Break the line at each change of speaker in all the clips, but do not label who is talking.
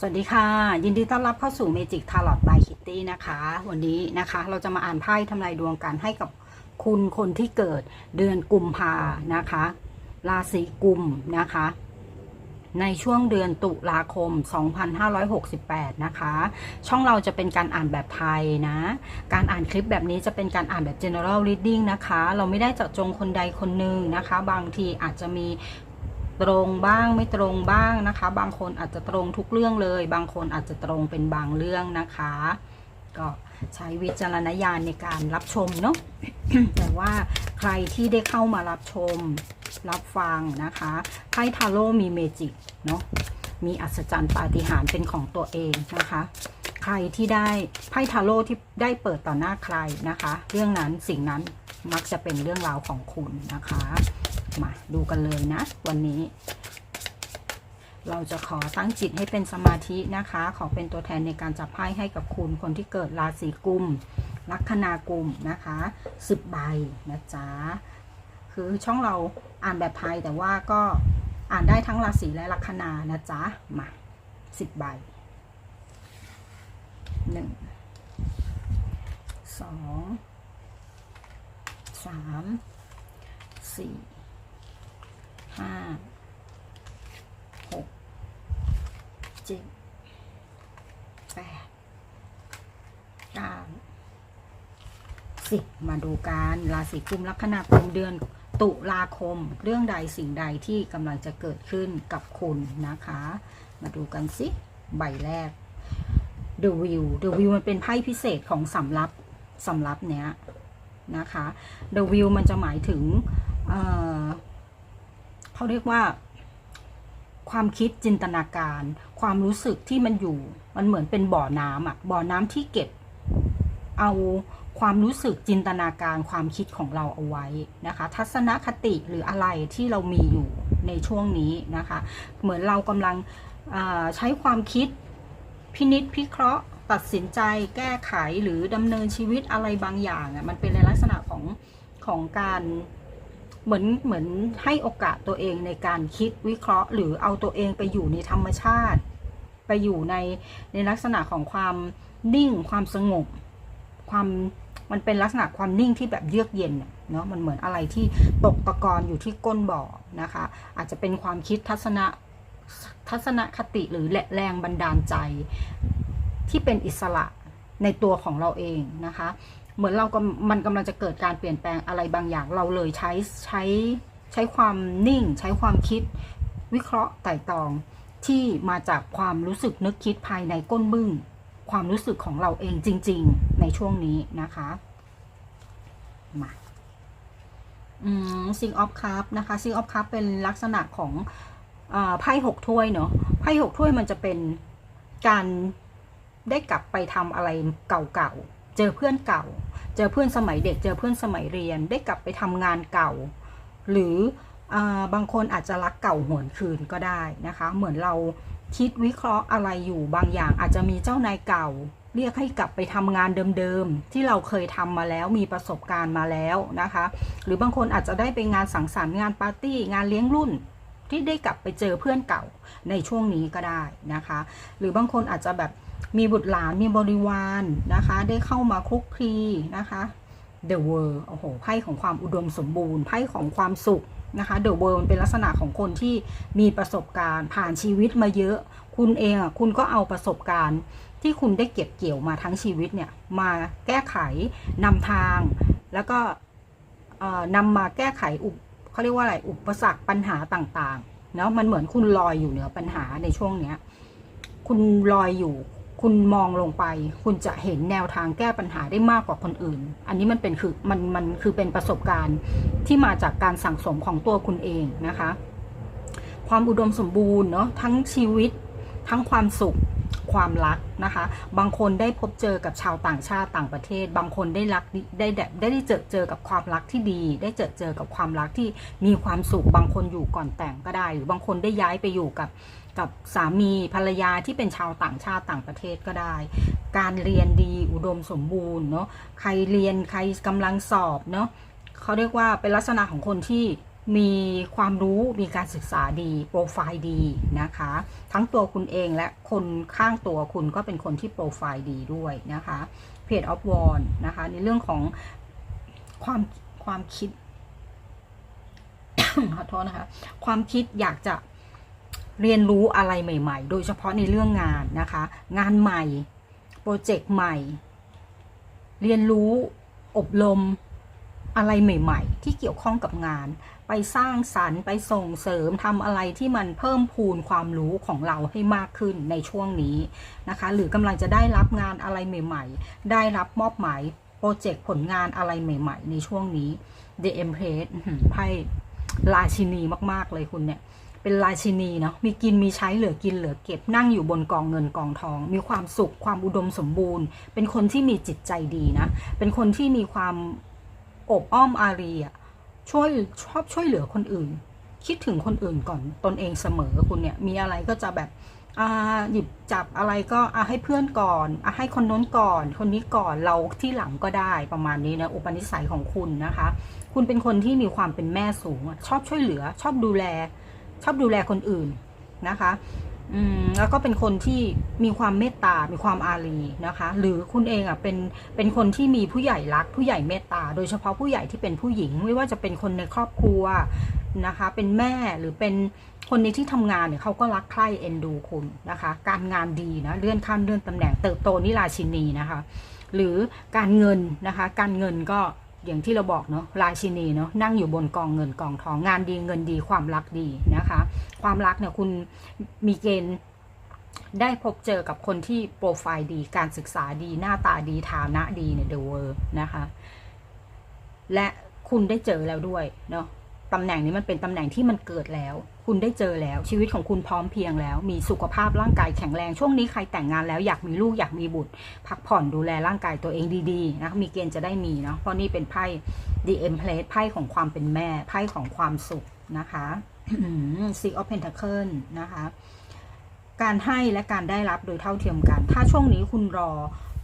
สวัสดีค่ะ ยินดีต้อนรับเข้าสู่ Magic Tarot by Kitty นะคะ วันนี้นะคะเราจะมาอ่านไพ่ทำนายดวงกันให้กับคุณคนที่เกิดเดือนกุมภานะคะ ราศีกุมนะคะ ในช่วงเดือนตุลาคม 2568 นะคะ ช่องเราจะเป็นการอ่านแบบไทยนะ การอ่านคลิปแบบนี้จะเป็นการอ่านแบบ general reading นะคะ เราไม่ได้เจาะจงคนใดคนหนึ่งนะคะ บางทีอาจจะมี ตรงบ้างไม่ตรงบ้างนะคะ บางคนอาจจะตรงทุกเรื่องเลย บางคนอาจจะตรงเป็นบางเรื่องนะคะ ก็ใช้วิจารณญาณในการรับชมเนาะแต่ว่าใครที่ได้เข้ามารับชมรับฟังนะคะไพ่ทาโร่มีเมจิกเนาะมีอัศจรรย์ปาฏิหาริย์เป็นของตัวเองนะคะ ใครที่ได้ไพ่ทาโร่ที่ได้เปิดต่อหน้าใครนะคะ เรื่องนั้นสิ่งนั้นมักจะเป็นเรื่องราวของคุณนะคะ มาดูกันเลยนะ วันนี้ เราจะขอตั้งจิตให้เป็นสมาธินะคะ ขอเป็นตัวแทนในการจับไพ่ให้กับคุณคนที่เกิดราศีกุมลัคนากุมนะคะสิบใบนะจ๊ะคือช่องเราอ่านแบบไทยแต่ว่าก็อ่านได้ทั้งราศีและลัคนานะจ๊ะมาสิบใบหนึ่งสองสามสี่ ห้าหกเจ็ดแปดเก้าสิบมาดูการราศีกุมลัคนากุมเดือนตุลาคม เรื่องใดสิ่งใดที่กำลังจะเกิดขึ้นกับคุณนะคะ มาดูกันสิ ใบแรก The View The View มันเป็นไพ่พิเศษของสำรับสำรับเนี้ยนะคะ The View มันจะหมายถึง เขาเรียกว่า ความคิดจินตนาการ ความรู้สึกที่มันอยู่ มันเหมือนเป็นบ่อน้ำอะบ่อน้ำที่เก็บ เอาความรู้สึกจินตนาการความคิดของเราเอาไว้นะคะ ทัศนคติหรืออะไรที่เรามีอยู่ในช่วงนี้นะคะ เหมือนเรากำลังใช้ความคิดพินิษพิเคราะห์ ตัดสินใจแก้ไขหรือดำเนินชีวิตอะไรบางอย่างอะมันเป็นในลักษณะของของการ เหมือนเหมือนให้โอกาสตัวเองในการคิดวิเคราะห์ หรือเอาตัวเองไปอยู่ในธรรมชาติ ไปอยู่ในในลักษณะของความนิ่งความสงบ ความมันเป็นลักษณะความนิ่งที่แบบเยือกเย็นเนาะมันเหมือนอะไรที่ตกตะกอนอยู่ที่ก้นบ่อนะคะ อาจจะเป็นความคิดทัศนะทัศนคติหรือแรงบันดาลใจที่เป็นอิสระ ในตัวของเราเองนะคะ เหมือนเรากมันกำลังจะเกิดการเปลี่ยนแปลงอะไรบางอย่างเราเลยใช้ใช้ใช้ความนิ่ง ใช้ความคิดวิเคราะห์ไต่ตองที่มาจากความรู้สึกนึกคิดภายในก้นบึ้งความรู้สึกของเราเองจริง ๆ ในช่วงนี้นะคะมาอืมซิงออฟคัพนะคะซิงออฟคัพเป็นลักษณะของไพ่หกถ้วยเนาะไพ่หกถ้วยมันจะเป็นการ ได้กลับไปทำอะไรเก่าๆ เจอเพื่อนเก่า เจอเพื่อนสมัยเด็ก เจอเพื่อนสมัยเรียน ได้กลับไปทำงานเก่า หรืออบางคนอาจจะรักเก่าหวนคืนก็ได้นะคะ เหมือนเราคิดวิเคราะห์อะไรอยู่บางอย่างอาจจะมีเจ้านายเก่า เรียกให้กลับไปทำงานเดิมๆ ที่เราเคยทำมาแล้วมีประสบการณ์มาแล้วนะคะ หรือบางคนอาจจะได้ไปงานสังสรรค์งานปาร์ตี้งานเลี้ยงรุ่น ที่ได้กลับไปเจอเพื่อนเก่าในช่วงนี้ก็ได้นะคะ หรือบางคนอาจจะแบบมีบุตรหลานมีบริวารนะคะ ได้เข้ามาคลุกคลีนะคะ The World โอ้โหไพ่ของความอุดมสมบูรณ์ไพ่ของความสุขนะคะ The World มันเป็นลักษณะของคนที่มีประสบการณ์ผ่านชีวิตมาเยอะ คุณเองอะคุณก็เอาประสบการณ์ที่คุณได้เก็บเกี่ยวมาทั้งชีวิตเนี่ยมาแก้ไขนำทาง แล้วก็นำมาแก้ไขอุป เขาเรียกว่าอะไรอุปสรรคปัญหาต่างๆเนาะมันเหมือนคุณลอยอยู่เหนือปัญหาในช่วงเนี้ย คุณลอยอยู่ คุณมองลงไป คุณจะเห็นแนวทางแก้ปัญหาได้มากกว่าคนอื่น อันนี้มันเป็นคือมันมันคือเป็นประสบการณ์ที่มาจากการสั่งสมของตัวคุณเองนะคะ ความอุดมสมบูรณ์เนาะทั้งชีวิตทั้งความสุข ความรักนะคะ บางคนได้พบเจอกับชาวต่างชาติต่างประเทศ บางคนได้รักได้ได้ได้ได้เจอเจอกับความรักที่ดี ได้เจอเจอกับความรักที่มีความสุข บางคนอยู่ก่อนแต่งก็ได้ หรือบางคนได้ย้ายไปอยู่กับกับสามีภรรยาที่เป็นชาวต่างชาติต่างประเทศก็ได้ การเรียนดีอุดมสมบูรณ์เนาะ ใครเรียนใครกำลังสอบเนาะเขาเรียกว่าเป็นลักษณะของคนที่ มีความรู้มีการศึกษาดีโปรไฟล์ดีนะคะ ทั้งตัวคุณเองและคนข้างตัวคุณก็เป็นคนที่โปรไฟล์ดีด้วยนะคะเพจออฟวอนนะคะ ในเรื่องของความความคิดขอโทษนะคะ ความคิดอยากจะเรียนรู้อะไรใหม่ๆ โดยเฉพาะในเรื่องงานนะคะ งานใหม่ โปรเจกต์ใหม่ เรียนรู้อบรมอะไรใหม่ ๆ ที่เกี่ยวข้องกับงาน ไปสร้างสรรค์ไปส่งเสริมทำอะไรที่มันเพิ่มพูนความรู้ของเราให้มากขึ้นในช่วงนี้นะคะ หรือกำลังจะได้รับงานอะไรใหม่ๆ ได้รับมอบหมายโปรเจกต์ผลงานอะไรใหม่ ๆ ในช่วงนี้ The Empress ไพ่ราชินีมากๆเลยคุณเนี่ยเป็นราชินีเนาะมีกินมีใช้เหลือกินเหลือเก็บนั่งอยู่บนกองเงินกองทอง มีความสุขความอุดมสมบูรณ์ เป็นคนที่มีจิตใจดีนะ เป็นคนที่มีความอบอ้อมอารีอะ ช่วยชอบช่วยเหลือคนอื่น คิดถึงคนอื่นก่อนตนเองเสมอคุณเนี่ยมีอะไรก็จะแบบอ่าหยิบจับอะไรก็อะให้เพื่อนก่อนอะให้คนน้นก่อน คนนี้ก่อนเราที่หลังก็ได้ประมาณนี้นะอุปนิสัยของคุณนะคะ คุณเป็นคนที่มีความเป็นแม่สูง ชอบช่วยเหลือ ชอบดูแล ชอบดูแลคนอื่นนะคะ อืมแล้วก็เป็นคนที่มีความเมตตา มีความอารีนะคะ หรือคุณเองอะเป็นเป็นคนที่มีผู้ใหญ่รัก ผู้ใหญ่เมตตา โดยเฉพาะผู้ใหญ่ที่เป็นผู้หญิง ไม่ว่าจะเป็นคนในครอบครัวนะคะ เป็นแม่หรือเป็นคนในที่ทำงานเนี่ยเขาก็รักใคร่เอ็นดูคุณนะคะ การงานดีนะ เลื่อนขั้นเลื่อนตำแหน่งเติบโตนี่ราชินีนะคะ หรือการเงินนะคะ การเงินก็ อย่างที่เราบอกเนาะราชินีเนาะนั่งอยู่บนกองเงินกองทองงานดีเงินดีความรักดีนะคะ ความรักเนี่ยคุณมีเกณฑ์ได้พบเจอกับคนที่โปรไฟล์ดีการศึกษาดีหน้าตาดีฐานะดีในเดอะเวิร์นะคะ และคุณได้เจอแล้วด้วยเนาะตำแหน่งนี้มันเป็นตำแหน่งที่มันเกิดแล้ว คุณได้เจอแล้ว ชีวิตของคุณพร้อมเพียงแล้ว มีสุขภาพร่างกายแข็งแรง ช่วงนี้ใครแต่งงานแล้วอยากมีลูกอยากมีบุตร พักผ่อนดูแลร่างกายตัวเองดีๆนะคะมีเกณฑ์จะได้มีเนาะเพราะนี่เป็นไพ่ The Empress ไพ่ของความเป็นแม่ไพ่ของความสุขนะคะ Six of Pentacles นะคะ การให้และการได้รับโดยเท่าเทียมกัน ถ้าช่วงนี้คุณรอ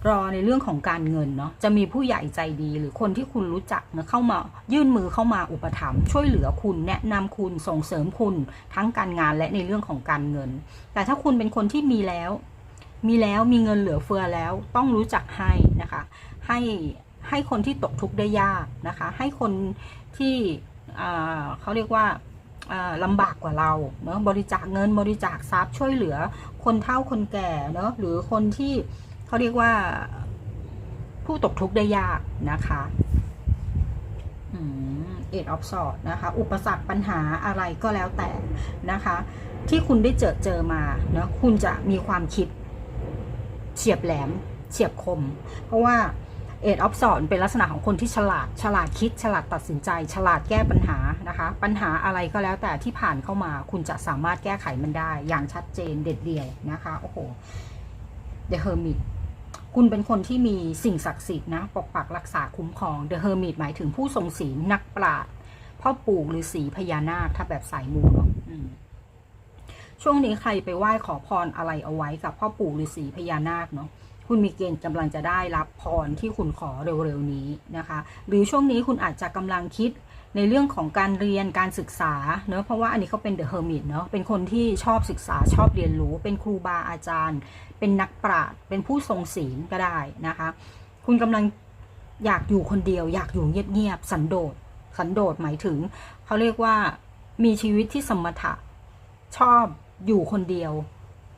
รอในเรื่องของการเงินเนาะจะมีผู้ใหญ่ใจดีหรือคนที่คุณรู้จักเนะเข้ามายื่นมือเข้ามาอุปถัมภ์ช่วยเหลือคุณแนะนำคุณส่งเสริมคุณทั้งการงานและในเรื่องของการเงิน แต่ถ้าคุณเป็นคนที่มีแล้ว มีแล้วมีเงินเหลือเฟือแล้ว ต้องรู้จักให้นะคะ ให้ให้คนที่ตกทุกข์ได้ยากนะคะ ให้คนที่เขาเรียกว่าอ่าลำบากกว่าเราเนาะบริจาคเงินบริจาคทรัพย์ช่วยเหลือคนเฒ่าคนแก่เนาะหรือคนที่ เขาเรียกว่าผู้ตกทุกข์ได้ยากนะคะเอ็ดออฟสอดนะคะ อุปสรรคปัญหาอะไรก็แล้วแต่นะคะ ที่คุณได้เจอเจอมาเนาะคุณจะมีความคิดเฉียบแหลมเฉียบคม เพราะว่าเอ็ดออฟสอนเป็นลักษณะของคนที่ฉลาด ฉลาดคิด ฉลาดตัดสินใจ ฉลาดแก้ปัญหานะคะ ปัญหาอะไรก็แล้วแต่ที่ผ่านเข้ามา คุณจะสามารถแก้ไขมันได้ อย่างชัดเจนเด็ดเดี่ยวนะคะ โอ้โห The Hermit คุณเป็นคนที่มีสิ่งศักดิ์สิทธิ์นะปกปักรักษาคุ้มครอง The Hermit หมายถึงผู้ทรงศีลนักปราชญ์พ่อปู่หรือสีพญานาคถ้าแบบสายมูเนาะช่วงนี้ใครไปไหว้ขอพรอะไรเอาไว้กับพ่อปู่ฤาษีพญานาคเนาะคุณมีเกณฑ์กำลังจะได้รับพรที่คุณขอเร็วๆนี้นะคะ หรือช่วงนี้คุณอาจจะกำลังคิด ในเรื่องของการเรียนการศึกษาเนาะเพราะว่าอันนี้เขาเป็นเดอะเฮอร์มิตเนาะเป็นคนที่ชอบศึกษาชอบเรียนรู้ เป็นครูบาอาจารย์ เป็นนักปราชญ์เป็นผู้ทรงศีลก็ได้นะคะ คุณกำลังอยากอยู่คนเดียว อยากอยู่เงียบๆสันโดษสันโดษหมายถึงเขาเรียกว่ามีชีวิตที่สมถะชอบอยู่คนเดียว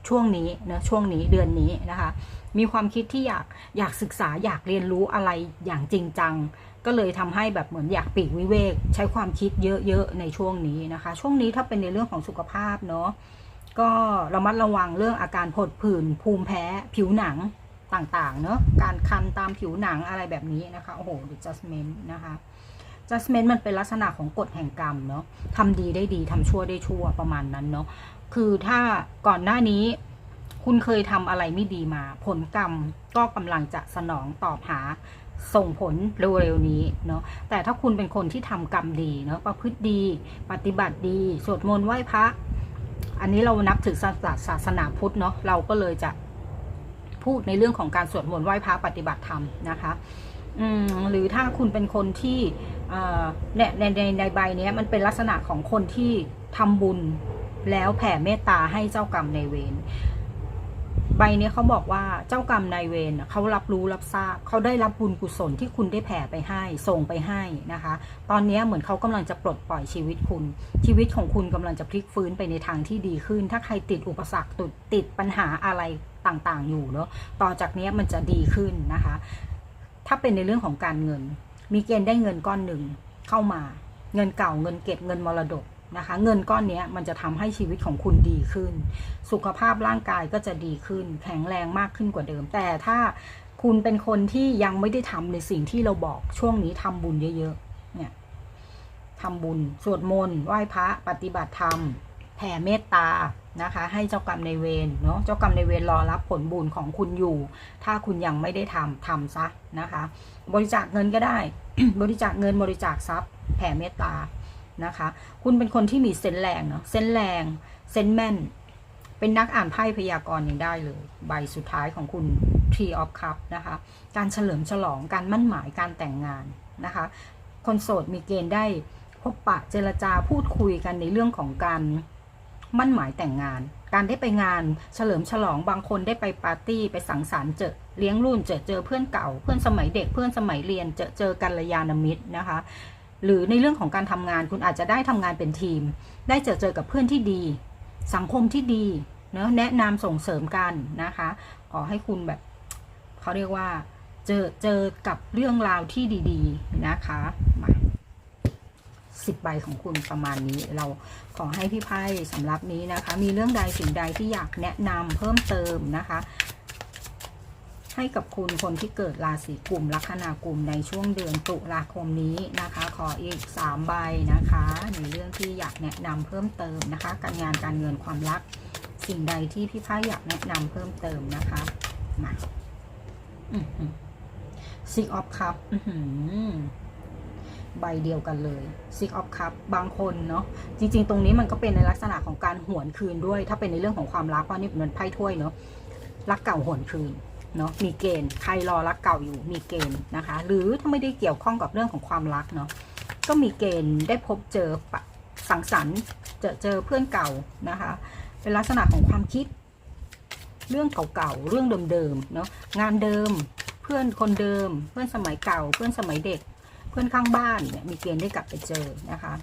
ช่วงนี้นะช่วงนี้เดือนนี้นะคะ มีความคิดที่อยากอยากศึกษาอยากเรียนรู้อะไรอย่างจริงจัง ก็เลยทำให้แบบเหมือนอยากปีกวิเวก ใช้ความคิดเยอะๆในช่วงนี้นะคะ ช่วงนี้ถ้าเป็นในเรื่องของสุขภาพเนาะก็ระมัดระวังเรื่องอาการผดผื่นภูมิแพ้ผิวหนังต่างๆเนาะการคันตามผิวหนังอะไรแบบนี้นะคะโอ้โห adjustment นะคะ adjustment มันเป็นลักษณะของกฎแห่งกรรมเนาะทำดีได้ดีทำชั่วได้ชั่วประมาณนั้นเนาะคือถ้าก่อนหน้านี้คุณเคยทำอะไรไม่ดีมา ผลกรรมก็กำลังจะสนองตอบหา ส่งผลเร็วๆนี้เนาะแต่ถ้าคุณเป็นคนที่ทำกรรมดีเนาะประพฤติดี ปฏิบัติดีสวดมนต์ไหว้พระ อันนี้เรานับถือศาสนาศาสนาพุทธเนาะเราก็เลยจะพูดในเรื่องของการสวดมนต์ไหว้พระปฏิบัติธรรมนะคะอืมหรือถ้าคุณเป็นคนที่เนี่ยในในในใบเนี้ยมันเป็นลักษณะของคนที่ทำบุญแล้วแผ่เมตตาให้เจ้ากรรมในเวร ใบนี้เขาบอกว่าเจ้ากรรมนายเวรเขารับรู้รับทราบเขาได้รับบุญกุศลที่คุณได้แผ่ไปให้ ส่งไปให้นะคะ ตอนนี้เหมือนเขากำลังจะปลดปล่อยชีวิตคุณ ชีวิตของคุณกำลังจะพลิกฟื้นไปในทางที่ดีขึ้น ถ้าใครติดอุปสรรคติดติดปัญหาอะไรต่างๆ อยู่เนาะต่อจากนี้มันจะดีขึ้นนะคะ ถ้าเป็นในเรื่องของการเงิน มีเกณฑ์ได้เงินก้อนหนึ่งเข้ามา เงินเก่าเงินเก็บเงินมรดก นะคะ เงินก้อนนี้มันจะทำให้ชีวิตของคุณดีขึ้น สุขภาพร่างกายก็จะดีขึ้น แข็งแรงมากขึ้นกว่าเดิม แต่ถ้าคุณเป็นคนที่ยังไม่ได้ทำในสิ่งที่เราบอกช่วงนี้ทำบุญเยอะๆ เนี่ยทำบุญ สวดมนต์ไหว้พระปฏิบัติธรรม แผ่เมตตานะคะ ให้เจ้ากรรมในเวรเนาะเจ้ากรรมในเวรรอรับผลบุญของคุณอยู่ ถ้าคุณยังไม่ได้ทำทำซะนะคะ บริจาคเงินก็ได้ บริจาคเงินบริจาคทรัพย์ แผ่เมตตา นะคะ คุณเป็นคนที่มีเซนแรงเนาะเซนแรงเซนแม่น เป็นนักอ่านไพ่พยากรณ์ยังได้เลย ใบสุดท้ายของคุณ Tree of Cup นะคะ การเฉลิมฉลองการมั่นหมายการแต่งงานนะคะ คนโสดมีเกณฑ์ได้พบปะเจรจาพูดคุยกันในเรื่องของการมั่นหมายแต่งงาน การได้ไปงานเฉลิมฉลองบางคนได้ไปปาร์ตี้ไปสังสรรค์เจอเลี้ยงรุ่นเจอเจอเพื่อนเก่า เพื่อนสมัยเด็กเพื่อนสมัยเรียนเจอเจอกัลยาณมิตรนะคะ หรือในเรื่องของการทำงานคุณอาจจะได้ทำงานเป็นทีม ได้เจอเจอกับเพื่อนที่ดี สังคมที่ดีเนอะแนะนำส่งเสริมกันนะคะขอให้คุณแบบเขาเรียกว่าเจอเจอกับเรื่องราวที่ดีๆนะคะมาสิบใบของคุณประมาณนี้ เราขอให้พี่ไพ่สำหรับนี้นะคะ มีเรื่องใดสิ่งใดที่อยากแนะนำเพิ่มเติมนะคะ ให้กับคุณคนที่เกิดราศีกุมลัคนากลุ่มในช่วงเดือนตุลาคมนี้นะคะ ขออีกสามใบนะคะ ในเรื่องที่อยากแนะนำเพิ่มเติมนะคะ การงานการเงินความรัก สิ่งใดที่พี่ไพ่อยากแนะนำเพิ่มเติมนะคะมาซิกออฟคัพใบเดียวกันเลยซิกออฟคัพบางคนเนาะจริง ๆ ตรงนี้มันก็เป็นในลักษณะของการหวนคืนด้วย ถ้าเป็นในเรื่องของความรักเพราะนี่เป็นไพ่ถ้วยเนาะรักเก่าหวนคืน เนาะมีเกณฑ์ใครรอรักเก่าอยู่มีเกณฑ์นะคะ หรือถ้าไม่ได้เกี่ยวข้องกับเรื่องของความรักเนาะก็มีเกณฑ์ได้พบเจอสังสรรค์เจอเจอเพื่อนเก่านะคะ เป็นลักษณะของความคิด เรื่องเก่าๆเรื่องเดิมๆเนาะงานเดิมเพื่อนคนเดิม เพื่อนสมัยเก่า เพื่อนสมัยเด็ก เพื่อนข้างบ้านเนี่ยมีเกณฑ์ได้กลับไปเจอนะคะ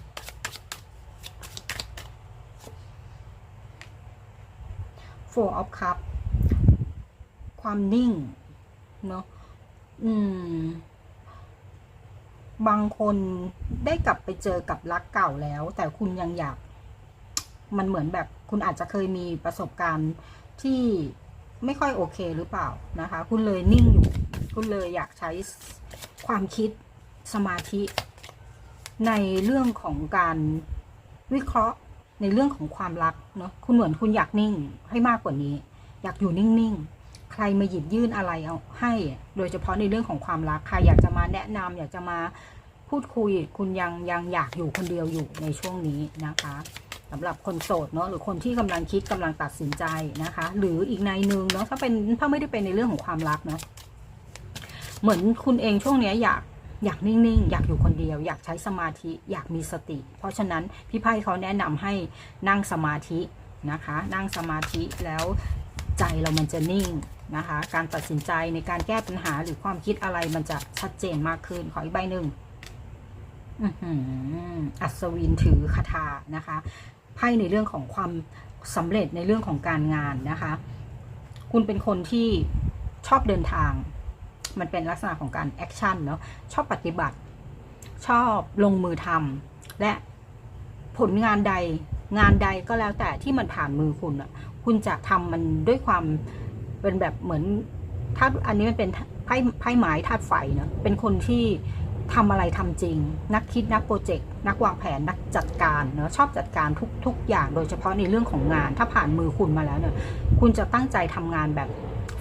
Four of Cup ค ความนิ่งเนาะอืม บางคนได้กลับไปเจอกับรักเก่าแล้ว แต่คุณยังอยาก มันเหมือนแบบ คุณอาจจะเคยมีประสบการณ์ที่ไม่ค่อยโอเคหรือเปล่านะคะ คุณเลยนิ่งอยู่ คุณเลยอยากใช้ความคิดสมาธิ ในเรื่องของการวิเคราะห์ในเรื่องของความรักเนาะคุณเหมือนคุณอยากนิ่งให้มากกว่านี้ อยากอยู่นิ่งๆ ใครมาหยิบยื่นอะไรเอาให้ โดยเฉพาะในเรื่องของความรักใครอยากจะมาแนะนำอยากจะมาพูดคุย คุณยังยังอยากอยู่คนเดียวอยู่ในช่วงนี้นะคะสำหรับคนโสดเนาะหรือคนที่กำลังคิดกำลังตัดสินใจนะคะ หรืออีกในหนึ่งเนาะถ้าเป็นถ้าไม่ได้เป็นในเรื่องของความรักเนาะเหมือนคุณเองช่วงเนี้ยอยากอยากนิ่งๆ อยากอยู่คนเดียว อยากใช้สมาธิอยากมีสติ เพราะฉะนั้นพี่ไพ่เขาแนะนำให้นั่งสมาธินะคะ นั่งสมาธิแล้วใจเรามันจะนิ่ง นะคะ การตัดสินใจในการแก้ปัญหาหรือความคิดอะไรมันจะชัดเจนมากขึ้น ขออีกใบหนึ่งอัศวินถือคาถานะคะไพ่ในเรื่องของความสำเร็จในเรื่องของการงานนะคะ คุณเป็นคนที่ชอบเดินทาง มันเป็นลักษณะของการแอคชั่นเนาะชอบปฏิบัติ ชอบลงมือทำและผลงานใดงานใดก็แล้วแต่ที่มันผ่านมือคุณอะคุณจะทำมันด้วยความ เป็นแบบเหมือนถ้าอันนี้มันเป็นไพ่ไพ่ไม้ธาตุไฟเนาะเป็นคนที่ทำอะไรทำจริง นักคิดนักโปรเจกต์นักวางแผนนักจัดการเนาะชอบจัดการทุกทุกอย่างโดยเฉพาะในเรื่องของงาน ถ้าผ่านมือคุณมาแล้วเนี่ยคุณจะตั้งใจทำงานแบบ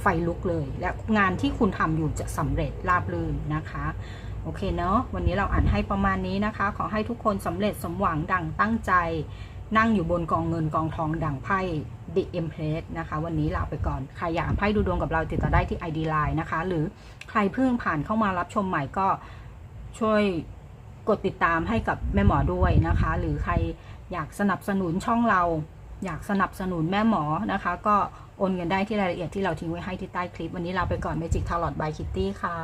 ไฟลุกเลย และงานที่คุณทำอยู่จะสำเร็จราบรื่นนะคะโอเคเนาะวันนี้เราอ่านให้ประมาณนี้นะคะ ขอให้ทุกคนสำเร็จสมหวังดังตั้งใจ นั่งอยู่บนกองเงินกองทองดั่งไพ่ The Empress นะคะ วันนี้ลาไปก่อน ใครอยากไพ่ดูดวงกับเราติดต่อได้ที่ ID Line นะคะ หรือใครเพิ่งผ่านเข้ามารับชมใหม่ก็ช่วยกดติดตามให้กับแม่หมอด้วยนะคะ หรือใครอยากสนับสนุนช่องเรา อยากสนับสนุนแม่หมอนะคะ ก็โอนเงินได้ที่รายละเอียดที่เราทิ้งไว้ให้ที่ใต้คลิป วันนี้ลาไปก่อน Magic Tarot by Kitty ค่ะ